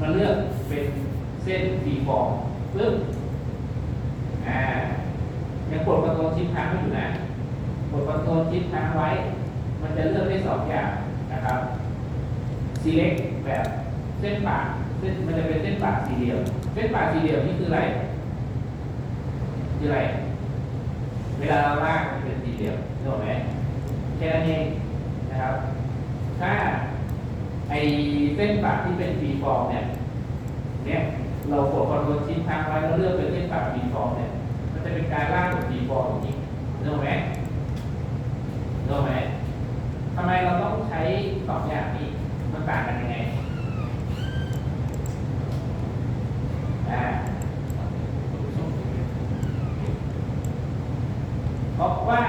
มาเลือกเป็นเส้นฟีฟอร์ปึ๊บอ่ายังกดคอนโทรลชิปค้างไว้อยู่นะกดคอนโทรลชิปค้างไว้ มันจะเลือกได้สองอย่างนะครับ select แบบเส้นปากเส้นมันจะเป็นเส้นปากสี่เหลี่ยมเส้นปากสี่เหลี่ยมนี่คืออะไรคืออะไร เวลาเราลากมันเป็นสี่เหลี่ยมนึกออกไหมแค่นั้นเองนะครับ ถ้า ไอเส้นปากที่เป็นฟีฟอร์มเนี่ยเนี่ยเรากดคอนโทรลชิปค้างไว้แล้วเลือกเป็นเส้นปากฟีฟอร์มเนี่ยมันจะเป็นการลากแบบฟรีฟอร์มอย่างนี้นึกออกไหมนึกออกไหมทำไมเราต้องใช้สองอย่างนี้มันต่างกันยังไงอ่าเพราะว่า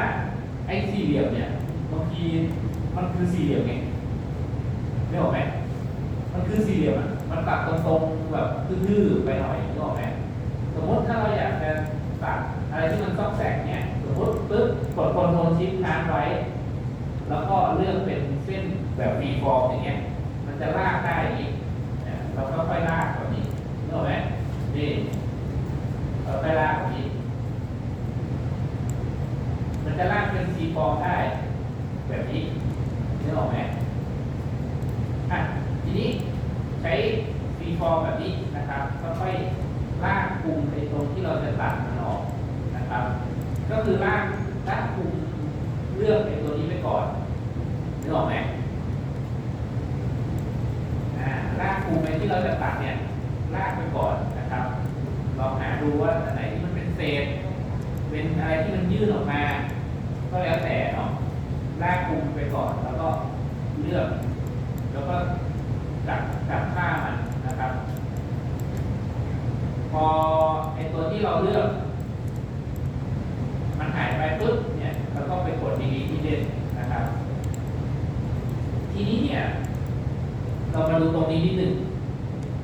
ไอ้สี่เหลี่ยมเนี่ยบางทีมันคือสี่เหลี่ยมไงไม่ออกไหมมันคือสี่เหลี่ยมอะมันตัดตรงๆแบบทื่อๆไปหน่อยนึกออกไหมสมมติถ้าเราอยากจะตัดอะไรที่มันซอกแซกเนี่ยสมมติปึ๊บกดคอนโทรลชิปค้างไว้ แล้วก็เลือกเป็นเส้นแบบฟรีฟอร์มอย่างเงี้ย มันจะลากได้อย่างนี้เนี่ยเราก็ค่อยลากแบบนี้นึกออกไหมนี่เราค่อยลากแบบนี้ มันจะลากเป็นซีฟอร์มได้ แบบนี้นึกออกไหมอะทีนี้ ใช้ซีฟอร์มแบบนี้นะครับค่อยๆลากกลุ่มในตรงที่เราจะตัดมันออกนะครับ ก็คือลากลากกลุ่มเลือกในตัวนี้ไปก่อนนึกออกไหมอ่าลากกลุ่มในที่เราจะตัดเนี่ยลากไปก่อนนะครับลองหาดูว่าอันไหนที่มันเป็นเศษ เป็นอะไรที่มันยื่นออกมา ก็แล้วแต่เนาะลากกลุ่มไปก่อนแล้วก็เลือก แล้วก็ จับจับค่ามันนะครับ พอไอตัวที่เราเลือก มันหายไปปุ๊บเนี่ยเราก็ไปกด delete ที่เด่นนะครับ ทีนี้เนี่ย เรามาดูตรงนี้นิดหนึ่ง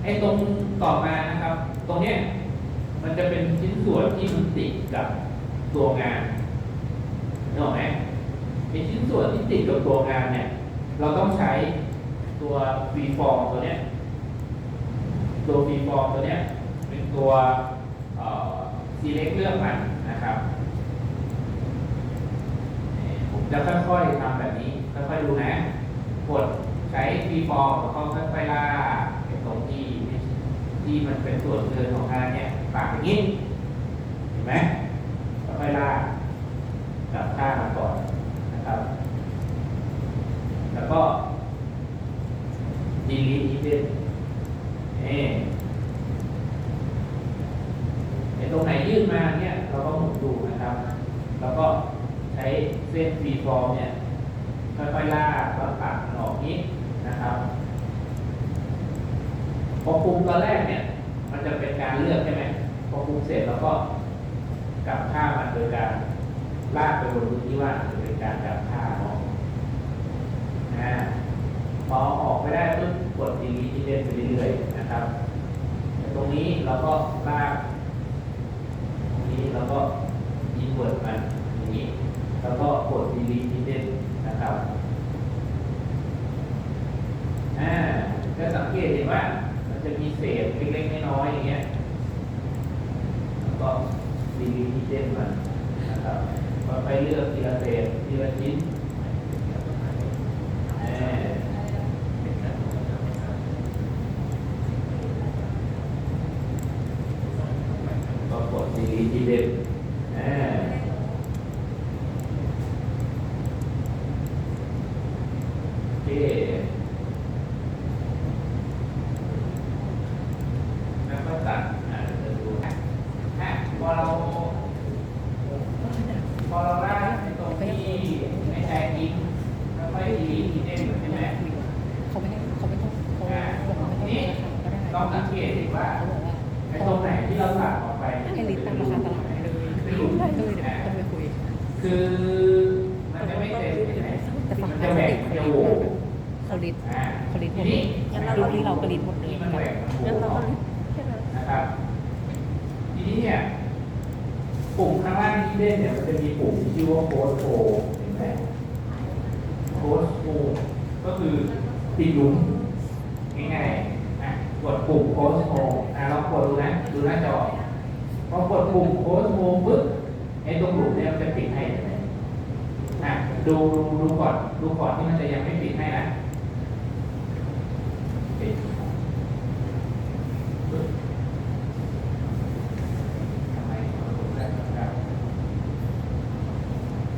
ไอ้ตรงต่อมานะครับ ตรงเนี้ยมันจะเป็นชิ้นส่วนที่มันติดกับตัวงานนึกออกไหมไอ้ชิ้นส่วนที่ติดกับตัวงานเนี่ย เราต้องใช้ ตัวฟรีฟอร์มตัวเนี้ยตัวฟรีฟอร์มตัวเนี้ยเป็นตัวเอ่อ select เลือกมันนะครับผมจะค่อยๆทำแบบนี้ค่อยๆดูนะกดใช้ฟรีฟอร์มแล้วก็ค่อยๆล่ากไปตรงที่ที่มันเป็นส่วนเกินของงานเนี่ยปากอย่างนี้เห็นไหมค่อยๆลากจับข้ามาก่อนนะครับ แล้วก็ delete hidden นี่ไอ้ตรงไหนยื่นมาเนี่ย เราก็หมุนดูนะครับ แล้วก็ใช้เส้นฟรีฟอร์มเนี่ยค่อยๆลากแล้วตัดออกนี้นะครับ พอปรุงตอนแรกเนี่ย มันจะเป็นการเลือกใช่ไหมพอปรุงเสร็จแล้วก็กลับค่ามันโดยการลากไปบนพื้นที่ว่างหรือเป็นการกลับค่า พอออกไปได้ปุ๊บกดดีลีทเล่นไปเรื่อยๆนะครับตรงนี้เราก็ลากตรงนี้เราก็ยิงเวิร์ดมันอย่างนี้ แล้วก็กด delete hidden นะครับอ่าจะสังเกตเห็นว่า มันจะมีเศษเล็กๆน้อยๆอย่างเงี้ยแล้วก็ delete hidden มันนะครับก็ไปเลือกทีละเศษทีละชิ้นอ่าก็กด delete hidden อ่า โอเคแล้วก็ตัดอ่าเดี๋ยวดูนะอะพอเรา พอเราได้ตรงที่ไม่ใช่ทิ้งแล้วค่อยดีทีเด่นใช่ไหม เขาไม่ให้เขาไม่ต้องเขา อ่า บอกว่าไม่ต้อง นี่ ราคาก็ได้ ลองสังเกตดีว่า เขาบอกว่า ไอ้ตรงไหนที่เราตัดออกไป ให้ลิสต์ตามราคาตลาดเลย ไม่ รู้ก็เลยเดี๋ยวต้องไปคุยคือมันจะไม่เต็มใช่ไหมแต่ฝั่งมันพจะลาสแบ่งติกมันจะโหวเขาลิสต์อ่าเขาลิสต์หมทีดเลนี้ยรุ่นนี้เราก็ลิสต์หมดเลยนี่มันแหวกมันโหงั้นวเราอก็อกลิสต์แค่นั้นนะครับทีนี้เนี่ยปุ่มข้างล่างที่เล่นเนี่ยมันจะมีปุ่มที่ชื่อว่าโค้ดโฟเห็นไหมโค้ดโฟก็คือติดหลุมง่ายๆ กดปุ่มโค้ชโฮอะลองกดดูนะ ดูหน้าจอ พอกดปุ่มโค้ชโฮปึ๊บไอ้ตรงหลุมเนี่ยมันจะปิดให้เห็นไหมอะ ดูดูดูก่อนดูก่อนที่มันจะยังไม่ปิดให้นะปิดปึ๊บทำไมมันถึงได้ครับ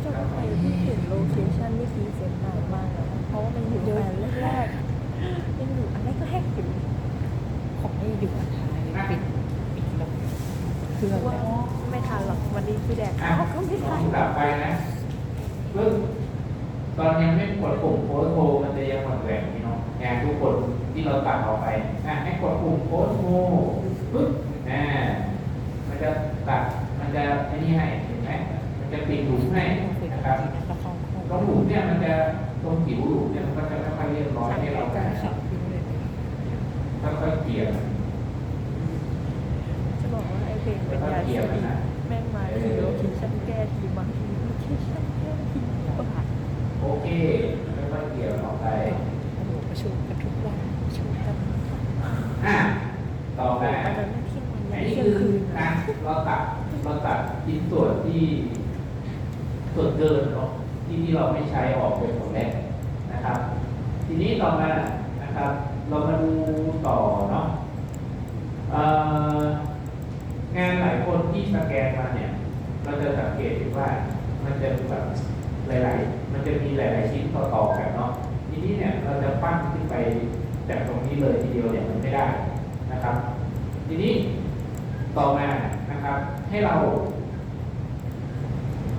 จะไปที่เห็นโลเคชั่นที่พรีเซนต์นานมากแล้วนะเพราะว่ามันอยู่อันแรกๆยังอยู่อันแรกก็แรกอยู่ของไม่อยู่อันท้ายเลยปิดปิดแล้วเครื่องว่าแล้วไม่ทันหรอกวันนี้พี่แดกอะเขาก็ไม่ทันกลับไปนะปึ๊บตอนยังไม่กดปุ่มโค้ดโทรมันจะยังหมดแหวนพี่น้องงานทุกคน ที่เราตัดออกไปอะให้กดปุ่มโค้ดโทรปึ๊บอ่ามันจะตัดมันจะไอ้นี่ให้เห็นไหมมันจะปิดหลุมให้นะครับจีนแล้วเขาตรงหลุมเนี่ยมันจะตรงผิวหลุมเนี่ยมันก็จะค่อยๆเรียบร้อยให้เราการขับพิมพ์เลยค่อยๆเกลี่ยมันจะบอกว่าไอเพลงเป็นยาสีแม่งมาทีโลเคชั่นแก้ทีมาทีโลเคชั่นแก้ทีประหลาดโอเคค่อยๆเกลี่ยมันออกไปประชุมกันทุกวัน ชุดกันอะต่อมาอันนั้นไม่เที่ยงวันอันยันนี้เที่ยงคือคืนการเราตัดเราตัดชิ้นส่วนที่ส่วนเกินเนาะที่ที่เราไม่ใช้ออกไป็นผลแรกนะครับ ทีนี้ต่อมานะครับ เรามาดูต่อเนาะเอ่องานหลายคนที่สแกนมาเนี่ย เราจะสังเกตเห็นว่ามันจะแบบหลาย ๆ มันจะมีหลาย ๆ ชิ้นต่อๆกันเนาะทีนี้เนี่ยเราจะปั้นขึ้นไปจากตรงนี้เลยทีเดียวเนี่ยมันไม่ได้นะครับ ทีนี้ต่อมานะครับ ให้ เรา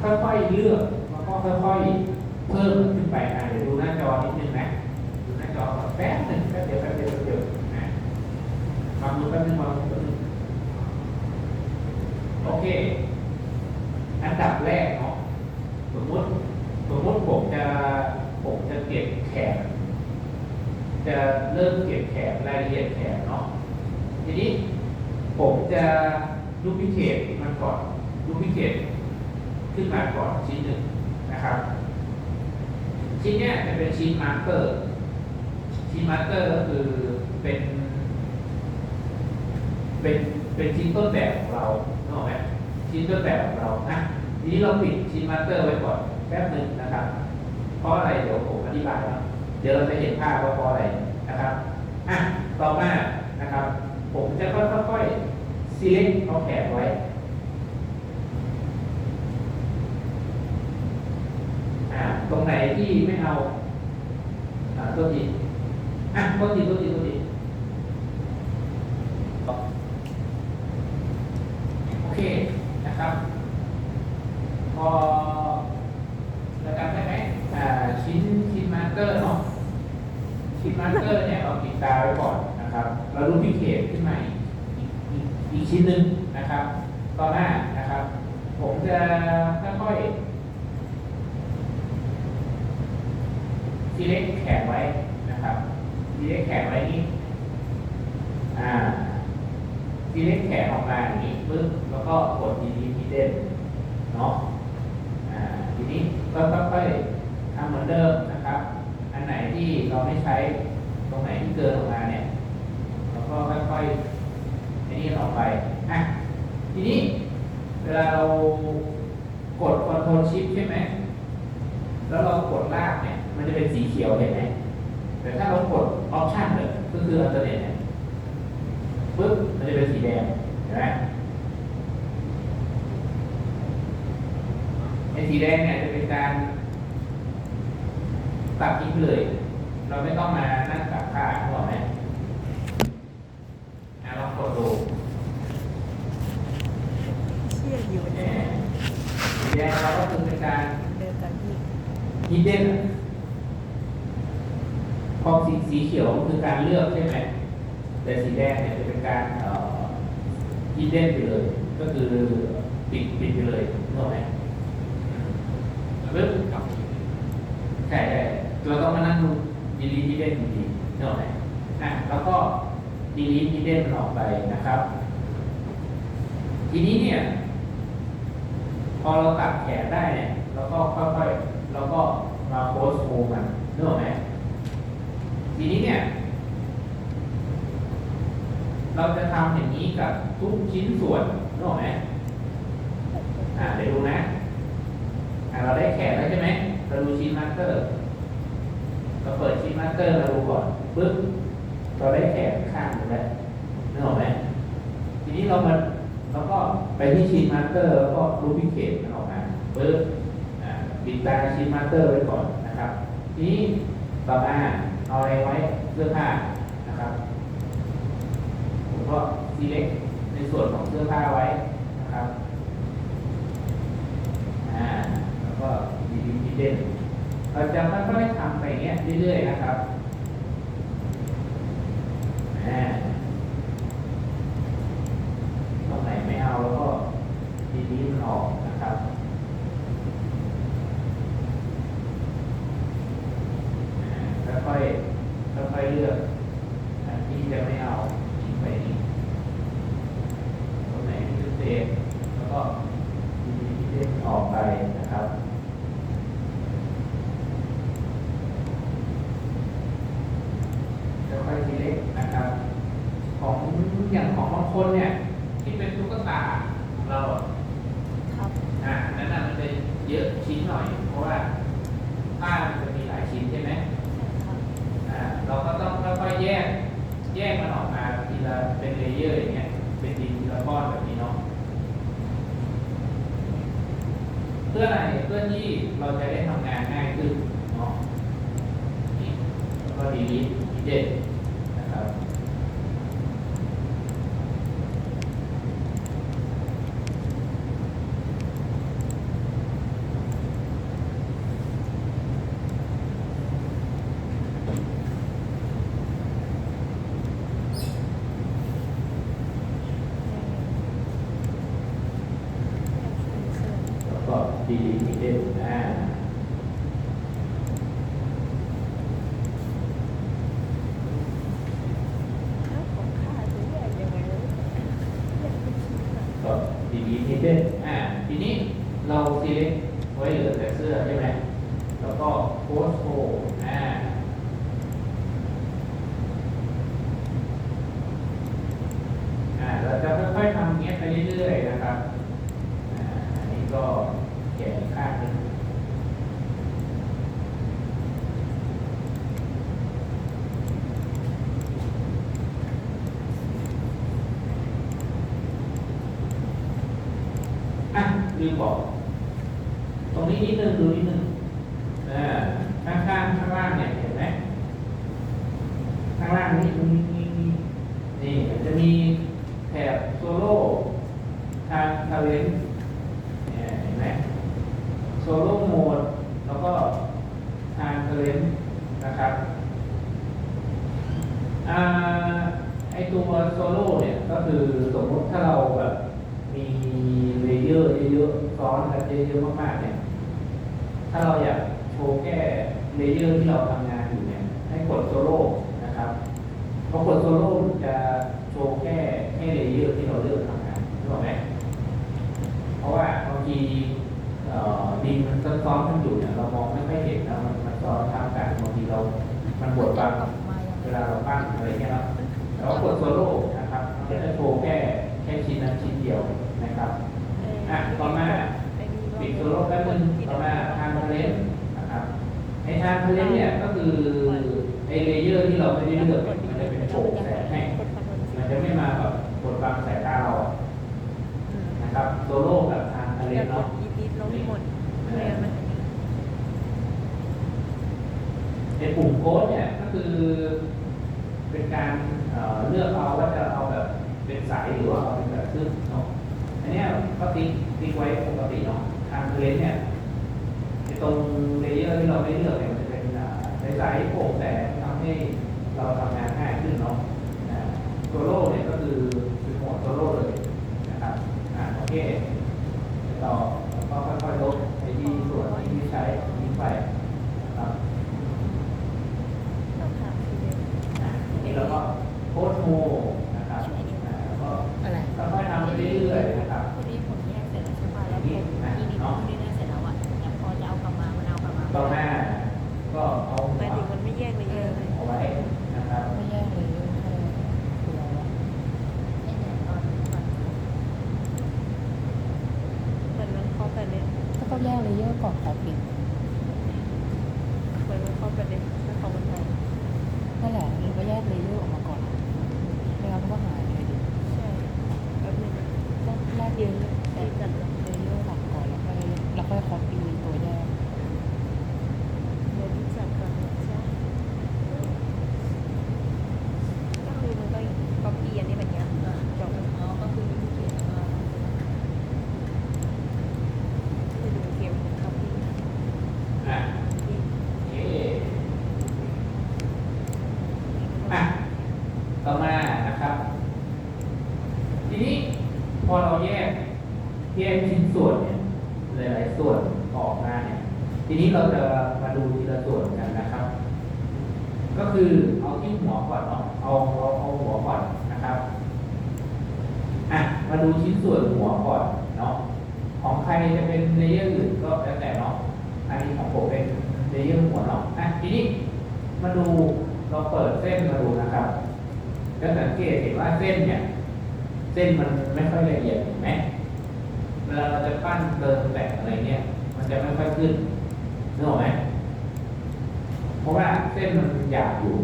ค่อยๆเลือกแล้วก็ค่อยๆเพิ่มขึ้นไปอะเดี๋ยวดูหน้าจอนิดนึงนะดูหน้าจอก่อนแป๊บหนึ่งแป๊บเดียวแป๊บเดียวแป๊บเดียวนะมาดูแป๊บนึงมาดูแป๊บนึงโอเค อันดับแรกเนาะสมมติสมมติผมจะผมจะเก็บแขนจะเริ่มเก็บแขนรายละเอียดแขนเนาะทีนี้ผมจะดูพิเคต ก่อนดูพิเคตขึ้นมาก่อนชิ้นหนึ่งนะครับ ชิ้นนี้จะเป็นชิ้นมาร์เกอร์ ชิ้นมาร์เกอร์ก็คือเป็นเป็นเป็นชิ้นต้นแบบของเราเนกอะไหมชิ้นต้นแบบของเรานะทีนี้เราปิดชิ้นมาสเตอร์ไว้ก่อนแป๊บหนึ่งนะครับ เพราะอะไรเดี๋ยวผมอธิบายเนาะเดี๋ยวเราจะเห็นภาพว่าเพราะอะไรนะครับอะต่อมานะครับ ผมจะค่อยๆ select เอาแขนไว้ อ่าต รงไหนที่ไม่เอาตัวทีอะตัวทีตัวทีตัวทีโอเคนะครับ พอเราจำได้ไหมอ่าชิ้นชิ้นมาร์เกอร์เนาะชิ้นมาร์เกอร์เนี่ยเราปิดตาไว้ก่อนนะครับเราดูพิเคตขึ้นมาอีกอีกอีกชิ้นหนึ่งนะครับ ต่อหน้านะครับ ผมจะค่อยๆ ทีเล็กแขนไว้นะครับทีเล็กแขนไว้นี้อ่าทีเล็กแขนออกมาอย่างนี้ปึ๊บแล้วก็กดดีดีทีเด่นเนาะอ่าทีนี้ก็ค่อยๆทำเหมือนเดิมนะครับ อันไหนที่เราไม่ใช้ตรงไหนที่เกินออกมาเนี่ยเราก็ค่อยๆอ้นี่ออกไปอะทีนี้เวลาเรากด Ctrl Shift ใช่ไหม แล้วเรากดลากเนี่ย มันจะเป็นสีเขียวเห็นไหมแต่ถ้าเรากด Option เลยก็คือ Alternate เนี่ยปึ๊บมันจะเป็นสีแดงเห็นไหมไอ้สีแดงเนี่ยจะเป็นการตัดทิ้งเลย เราไม่ต้องมานั่งตัดค่าถูกไหมอะลองกดดูเชี่ยอยู่แหมเนี่ยสีแดงเราก็คือเป็นการเดินกันที่ฮิดเด้น พอสีสีเขียวคือการเลือกใช่ไหมแต่สีแดงเนี่ยจะเป็นการเอ่อฮิดเด้นไปเลย ก็คือปิดปิดไปเลยนึกออกไหมเริ่มกลับใช่ใช่เราต้องมานั่งดูดีลีฮิดเด้นดีๆนึกออกไหมอะแล้วก็ดีลีฮิดเด้นมันออกไปนะครับ ทีนี้เนี่ย พอเราตัดแขนได้เนี่ยเราก็ค่อยๆเราก็มาโพสโฮมันนึกออกไหม ทีนี้เนี่ย เราจะทำอย่างนี้กับทุกชิ้นส่วนนึกออกไหมอ่าเดี๋ยวดูนะอ่าเราได้แขนแล้วใช่ไหมเราดูชิ้นมาสเตอร์เราเปิดชิ้นมาสเตอร์มาดูก่อนปึ๊บเราได้แขนข้างแล้วนึกออกไหมทีนี้เรามาเราก็ไปที่ชิ้นมาสเตอร์แล้วก็รูปิเคทมันออกมาปึ๊บอ่าปิดตาชิ้นมาสเตอร์ไว้ก่อนนะครับ ทีนี้ต่อมา เอาอะไรไว้เสื้อผ้านะครับ ผมก็ซีเล็กในส่วนของเสื้อผ้าไว้นะครับอ่าแล้วก็ delete hidden เราจะค่อยๆทำไปอย่างเงี้ยเรื่อยๆนะครับอ่า ตรงไหนไม่เอาแล้วก็ delete มันออกนะครับ อ่าค่อยๆค่อยๆเลือกอันที่จะไม่เอาทิ้งไปนี่ตรงไหนที่จะเซฟแล้วก็ดีที่เซฟออกไปนะครับค่อยๆทีเล็กนะครับ ของอย่างของบางคนเนี่ย ที่เป็นตุ๊กตาเราอะ ครับ อ่านั้นน่ะมันจะเยอะชิ้นหน่อย เพราะว่าผ้ามันจะมีหลายชิ้นใช่ไหม อ่าเราก็ต้องค่อยๆแยก แยกมันออกมาทีละเป็นเลเยอร์อย่างเงี้ย เป็นดินทีละก้อนแบบนี้เนาะ เพื่อ อะไรเพื่อที่เราจะได้ทำงานง่ายขึ้นเนาะนี่แล้วก็ดีดีเด็ดนะครับ แล้วก็ดีลิทดีเด็ดอ่า แล้วของข้าจะแยกยังไงแล้วแยกเป็นชิ้นอะ ก็ ดีดีนิดเด่นอ่าทีนี้เรา select ไว้เหลือแต่เสื้อใช่ไหม แล้วก็ post o อ่า อ่า เราจะค่อยๆทำอย่างเงี้ยไปเรื่อยๆนะครับ อ่า อันนี้ก็แกะอีกข้างหนึงอะลืมบอก ตรงนี้นิดนึงดูนิดนึงอ่าข้างข้างๆข้างล่าง เนี่ยเห็นไหมข้างล่างนี่มีมีมีนี่มันจะมีแถบโซโล่ทางทาเลนส์นี่ยเห็นไหมโซโล่โหมด แล้วก็ทางทาเลนนะครับอ่าไอตัวโซโล่เนี่ยก็คือสมมติถ้าเราแบบมีเลเยอร์เยอะๆซ้อนกันเยอะๆมากๆเนี่ย ถ้าเราอยากโชว์แค่เลเยอร์ที่เราทำงานอยู่เนี่ย ให้กดโซโล่นะครับพอกดโซโล่มันจะโชว์แค่แค่เลเยอร์ที่เราเลือกทำงานรู้ไหมเพราะว่าบางทีเอ่อดินมันซ้อนๆกันอยู่เนี่ยเรามองไม่ค่อยเห็นนะมันมันซ้อนทับกันบางทีเรา มันบดบังออกมายังเวลาเราปั้นอะไรเงี้ยเนาะแล้วก็กดโซโล่นะครับมันก็จะโชว์แค่แค่ชิ้นนั้นชิ้นเดียวนะครับอะต่อมาปิดโซโล่แป๊บนึงต่อมาทางทะเลนนะครับไอทางทะเลนเนี่ยก็คือไอเลเยอร์ที่เราไม่ได้เลือกเนี่ยมันจะเป็นโฉกแสงให้มันจะไม่มาแบบกดบังสายตาเราอะนะครับโซโล่กับทางทะเลเรียนกเนาะ อีดิทลงหมดเลยมัน ไอปุ่มโค้ดเนี่ยก็คือเป็นการเอ่อเลือกเอาว่าจะเอาแบบเป็นสายหรือว่าเอาเป็นแบบซึ่งเนาะอันเนี้ยก็ติ๊กติ๊กไว้ปกติเนาะทางเลนเนี่ย ไอ้ตรงเลเยอร์ที่เราไม่เลือกเนี่ยมันจะเป็นอ่าใสๆโปร่งแสงทำให้เราทำงานง่ายขึ้นเนาะอ่าโซโล่เนี่ยก็คือคือโหมดโซโล่เลยนะครับอ่าโอเคต่อแล้วก็ค่อยๆลดไปที่ส่วนที่ไม่ใช้ทิ้งไปนะครับ ต้องหาทีเดียว อ่าทีนี้เราก็โพสโมนะครับอ่าแล้วก็ อะไร ค่อยๆทำไปเรื่อยๆนะครับ พอดีผมแยกเสร็จแล้วใช่ป่ะแล้วผมอีนิดที่ได้เสร็จแล้วอะแต่พอจะเอากลับมามันเอากลับมา ต่อมาก็เอาหั หมายว ถึงมันไม่แยกเลยเยอะเลย เอาไว้นะครับ ไม่แยกเลยแค่ตัวละ ก่อนเขาปิด เหมือนมันเข้ากันเลยถ้าเขามันไทย นั่นแหละเราก็แยกเลเยอร์ออกมาก่อนไม่งั้นมันก็หายเลยดิใช่แป๊บนึงนะต้องแรกเลเย็นเยอร์ตีกันเลยเลเยอร์หลักก่อนแล้วค่อยแล้วค่อยคอปปี้ตัวแยก เดี๋ยวที่จับกันใช่ก็คือมันก็ก๊อปปี้อันนี้แบบเนี้ยจบ อ๋อก็คือวิธีเขียนก็ คือดูเกมก๊อปปี้ อะโอเคอะต่อมานะครับ ทีนี้พอเราแยกแยกชิ้นส่วนเนี่ยหลายๆส่วนออกมาเนี่ย ทีนี้เราจะมาดูทีละส่วนกันนะครับ ก็คือเอาที่หัวก่อน เอาเอาเอาหัวก่อนนะครับอะมาดูชิ้นส่วนหัวก่อนเนาะของใครจะเป็นเลเยอร์อื่นก็แล้วแต่เนาะอันนี้ของผมเป็นเลเยอร์หัวเนาะอะทีนี้มาดูเราเปิดเส้นมาดูนะครับจะสังเกตเห็นว่าเส้นเนี่ย เส้นมันไม่ค่อยละเอียดเห็นไหมเวลาเราจะปั้นเติมแต่งอะไรเนี่ย มันจะไม่ค่อยขึ้นนึกออกไหมเพราะว่าเส้นมันหยาบอยู่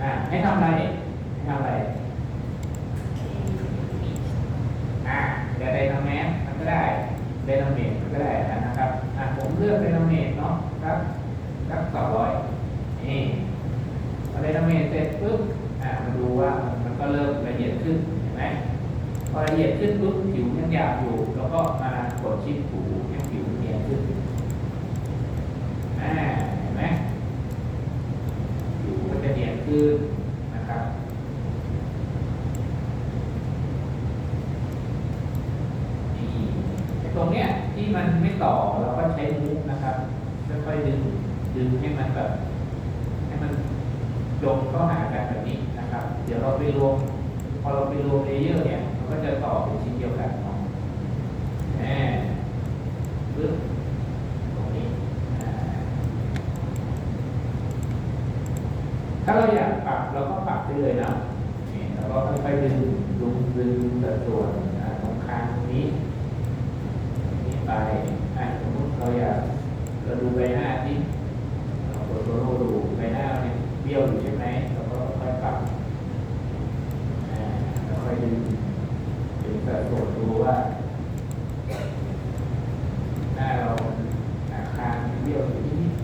อ่า ให้ทำอะไร อะไรอ่าจะไดนาแมสมันก็ได้ไดนาเมตมันก็ได้นะครับอ่าผมเลือกไดนาเมตเนาะครับสักสองร้อยนี่พอไดนาเมตเสร็จปุ๊บอ่ามาดูว่ามันมันก็เริ่มละเอียดขึ้นเห็นไหมพอละเอียดขึ้นปุ๊บผิวยังหยาบอยู่ แล้วก็มากดชิปถูให้ผิวเนียนขึ้น อ่า เห็นไหม ผิวมันจะเนียนขึ้นนะครับ นี่ไอ้ตรงเนี้ยที่มันไม่ต่อเราก็ใช้มุกนะครับค่อยๆดึงดึงให้มันแบบ ให้มันลงเข้าหากันแบบนี้นะครับ เดี๋ยวเราไปรวม พอเราไปรวมเลเยอร์เนี่ยมันก็จะต่อเป็นชิ้นเดียวกันเนาะแหมปึ๊บตรงนี้อ่าถ้าเราอยากปรับเราก็ปรับได้เลยนะนี่เรา ก็ค่อยๆดึงดึงดึงสัดส่วนอ่าตรงคางตรงนี้นี้ไปสมมติเราอยากเราดูใบหน้าที่เรากดตัวโลดูใบหน้าเนี่ยเบี้ยวอยู่ใช่ไหมเราก็ค่อยปรับอ่าแล้วค่อยดึงดึงสัดส่วนดูว่า หน้าเราหน้าคางเบี้ยวอยู่นิดๆ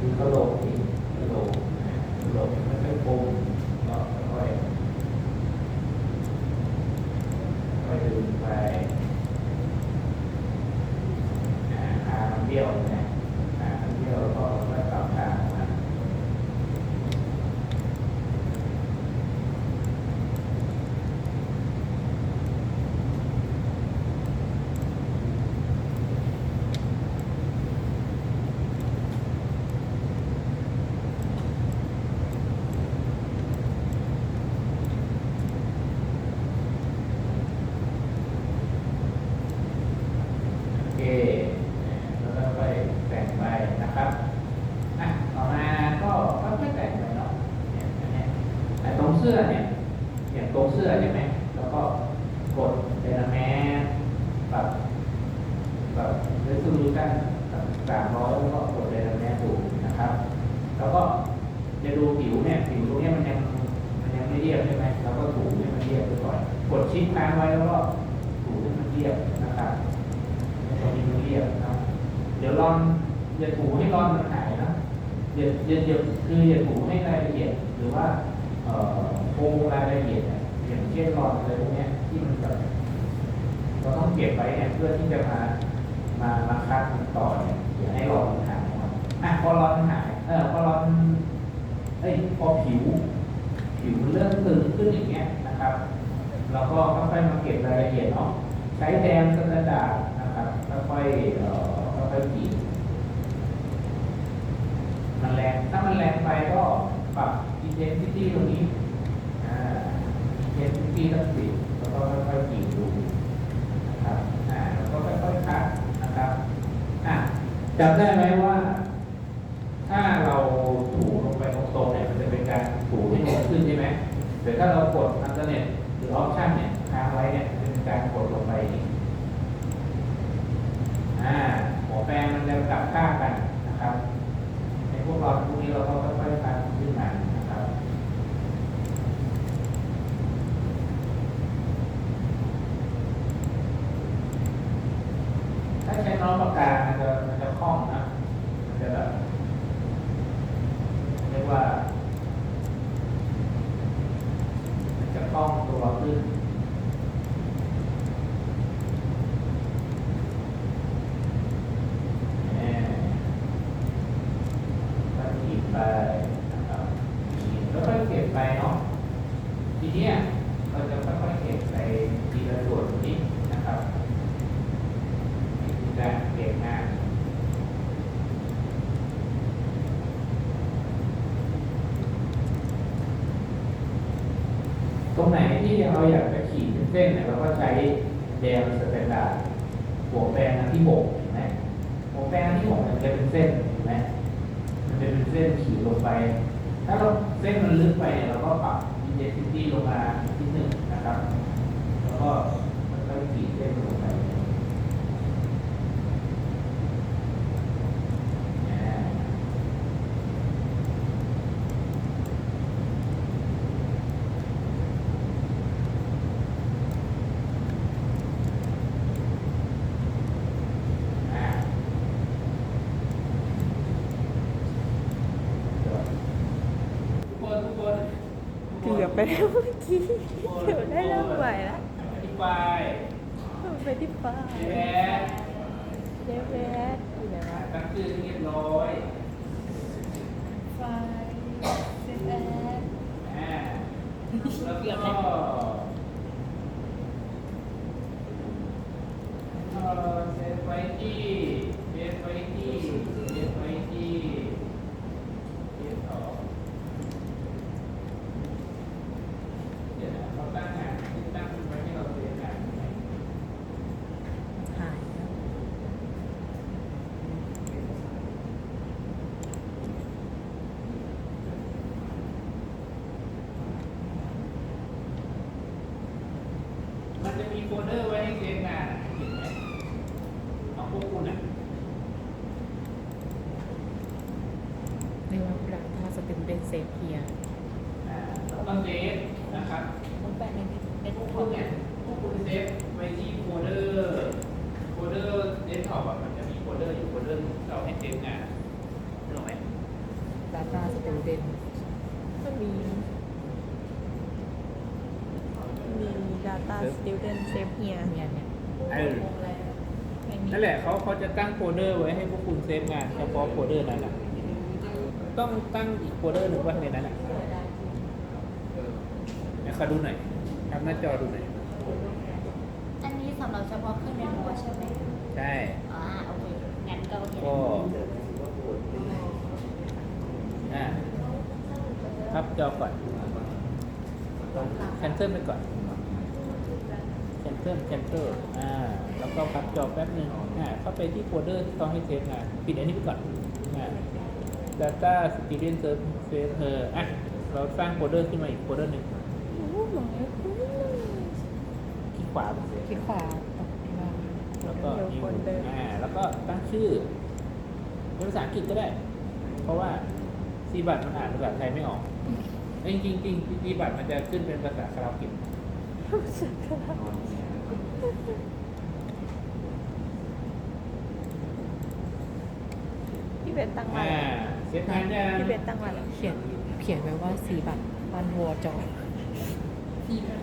ดูกระโหลกนี่กระโหลกอ่ากระโหลกมันไม่ค่อยโป่งก็ค่อยๆ ค่อยดึงไปอ่าขามันเบี้ยวนะขามันเบี้ยวแล้วก็ค่อยปรับทางมันโอเคแล้วก็ไปแต่งไปนะครับ อะ ต่อมาก็ค่อยๆแต่งไปเนาะเนี่ยอันเนี้ยแต่ตรงเสื้อเนี่ย อย่างตรงเสื้อใช่ไหมแล้วก็กดเดนาแมสปรับปรับเรซูลูชันสามร้อยแล้วก็กดเดนาแมสดูนะครับ แล้วก็จะดูผิวเนี่ย ผิวตรงเนี้ยมันยังมันยังไม่เรีย บใช่ไหมเราก็ถูให้มันเรียบไปก่อนกดชิปค้างไว้แล้วก็ถูให้มันเรียบนะครับให้ตรงนี้มันเรียบนะเดี๋ยวรอนอย่าถูให้รอนมันหายนะอย่าอย่าอย่าคืออย่าถูให้รายละเอียดหรือว่าโครงรายละเอียดอย่างเช่นรอนอะไรพวกนี้ที่มันแบบเราต้องเก็บไว้เนี่ยเพื่อที่จะมามามาคัดมันต่อเนี่ยอย่าให้รอนมันหายอะพอรอนมันหายเออพอรอนเอ้ยพอผิว ผิวเริ่มตึงขึ้นอย่างเงี้ยนะครับเราก็ค่อยๆมาเก็บรายละเอียดเนาะใช้แดงสแตนดาร์ดนะครับค่อยๆค่อยๆขีดมันแรงถ้ามันแรงไปก็ปรับ intensity ตรงนี้อ่า intensity สักสิบแล้วก็ค่อยๆขีดดูนะครับอ่าแล้วก็ค่อยๆคัดนะครับอะจำได้ไหมว่า หรือออปชันเนี่ยค้างไว้เนี่ยจะเป็นการกดลงไปอย่างนี้ อ่าหัวแปรงมันจะกลับข้างกันนะครับ ในพวกเราพวกนี้เราก็ค่อยๆพันขึ้นมานะครับ ถ้าใช้น้องปากกา มันจะมันจะคล่องนะ มันจะแบบเรียกว่า มันจะคล่องตัวขึ้น แหม่ก็ขีดไปนะครับขีดแล้วค่อยเก็บไปเนาะ ทีเนี้ยเราจะค่อยๆเก็บไปทีละส่วนนี้นะครับนี่คือการเก็บงาน ตรงไหนที่ เราอยากจะขีดเป็นเส้นเนี่ยเราก็ใช้แดงสแตนดาร์ดหัวแปรงอันที่หกเห็นไหมหัวแปรงอันที่หกมันจะเป็นเส้นเห็นไหมมันจะเป็นเส้นขีดลงไป ถ้าเราเส้นมันลึกไปเนี่ยเราก็ปรับ intensity ลงมาทีหนึ่งนะครับ แล้วก็มันก็ขีดเส้นลงไปอ่า อ่าทุกคนทุกคน เกือบ ไปแล้วเมื่อกี้เกือบได้เริ่มใหม่แล้วอธิบายไปที่ป้าแย่เดเวสอยู่ไหนวะตั้งชื่อให้เรียบร้อยไฟเซฟแอดอ่าแล้วก็เอ่อเซฟไว้ที่เซฟไว้ที่เซฟไว้ที่เซฟต่อเดี๋ยวนะเราตั้งงานที่ตั้งไว้ให้เราเซฟงานใช่ไหม หายแล้ว มันจะมีโฟลเดอร์ไว้ให้เซฟงานอะเห็นไหมของพวกคุณอะ เรียกว่าปราถ้าสติมเดนเซฟเฮีย อ่าแล้วก็เซฟนะครับ มันแปะในใน พว ทุ ก กค คุณ น เนี่ยพวกคุณเซฟไว้ที่โฟลเดอร์โฟลเดอร์เดสก์ท็อปอะมันจะมีโฟลเดอร์อยู่โฟลเดอร์หนึ่งเราให้เซฟงานรู้ไหม ดาต้าสติมเดน ก็มี มี Data Student Save Here เนี่ยเนี่ยเออไม่มีนั่นแหละเขาเขาจะตั้งโฟลเดอร์ไว้ให้พวกคุณเซฟงานเฉพาะโฟลเดอร์นั้นอะต้องตั้งอีกโฟลเดอร์หนึ่งไว้ในนั้นอะเดี๋ยวขอดูหน่อยทำหน้าจอดูหน่อยอันนี้สำหรับเฉพาะเครื่องเรียนรู้ใช่ไหมใช่อ่าโอเคงั้นก็โอเคก็อ่าพับจอก่อนแคนเซิลไปก่อน แคนเซิลแคนเซิลอ่าแล้วก็พับจอแป๊บหนึงอ่าเข้าไปที่โฟลเดอร์ที่เขาให้เซฟงานปิดอันนี้ไปก่อนอ่า Data Student Save Save เอออะเราสร้างโฟลเดอร์ขึ้นมาอีกโฟลเดอร์หนึ่งโอ้หมายคลิกขวาคลิกขวาตกที่ว่าแล้วก็ new อ่าแล้วก็ตั้งชื่อเป็นภาษาอังกฤษก็ได้ เพราะว่าซีบัตมันอ่านภาษาไทยไม่ออกเอ้ยจริงจริงๆซีบัตมันจะขึ้นเป็นภาษาคาราโอเกะ พี่เบนตั้งมาอ่าเซฟงานยังพี่เบนตั้งมาแล้วเขียนเขียนไว้ว่าสีบัตรวันวอจออ